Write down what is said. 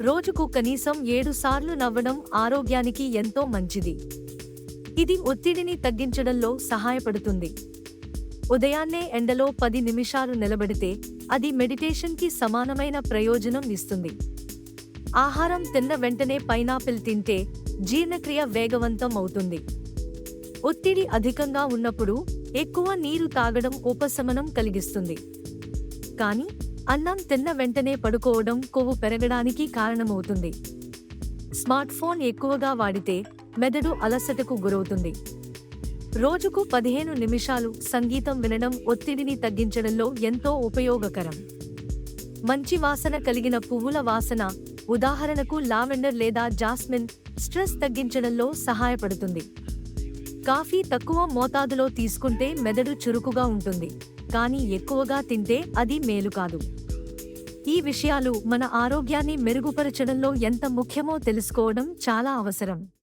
రోజుకు కనీసం ఏడు సార్లు నవ్వడం ఆరోగ్యానికి ఎంతో మంచిది. ఇది ఒత్తిడిని తగ్గించడంలో సహాయపడుతుంది. ఉదయాన్నే ఎండలో పది నిమిషాలు నిలబడితే అది మెడిటేషన్కి సమానమైన ప్రయోజనం ఇస్తుంది. ఆహారం తిన్న వెంటనే పైనాపిల్ తింటే జీర్ణక్రియ వేగవంతం అవుతుంది. ఒత్తిడి అధికంగా ఉన్నప్పుడు ఎక్కువ నీరు తాగడం ఉపశమనం కలిగిస్తుంది. కానీ అన్నం తిన్న వెంటనే పడుకోవడం కొవ్వు పెరగడానికి కారణమవుతుంది. స్మార్ట్ ఫోన్ ఎక్కువగా వాడితే మెదడు అలసటకు గురవుతుంది. రోజుకు పదిహేను నిమిషాలు సంగీతం వినడం ఒత్తిడిని తగ్గించడంలో ఎంతో ఉపయోగకరం. మంచి వాసన కలిగిన పువ్వుల వాసన ఉదాహరణకు లావెండర్ లేదా జాస్మిన్ స్ట్రెస్ తగ్గించడంలో సహాయపడుతుంది. కాఫీ తక్కువ మోతాదులో తీసుకుంటే మెదడు చురుకుగా ఉంటుంది కానీ ఎక్కువగా తింటే అది మేలు కాదు. ఈ విషయాలు మన ఆరోగ్యాన్ని మెరుగుపరచడంలో ఎంత ముఖ్యమో తెలుసుకోవడం చాలా అవసరం.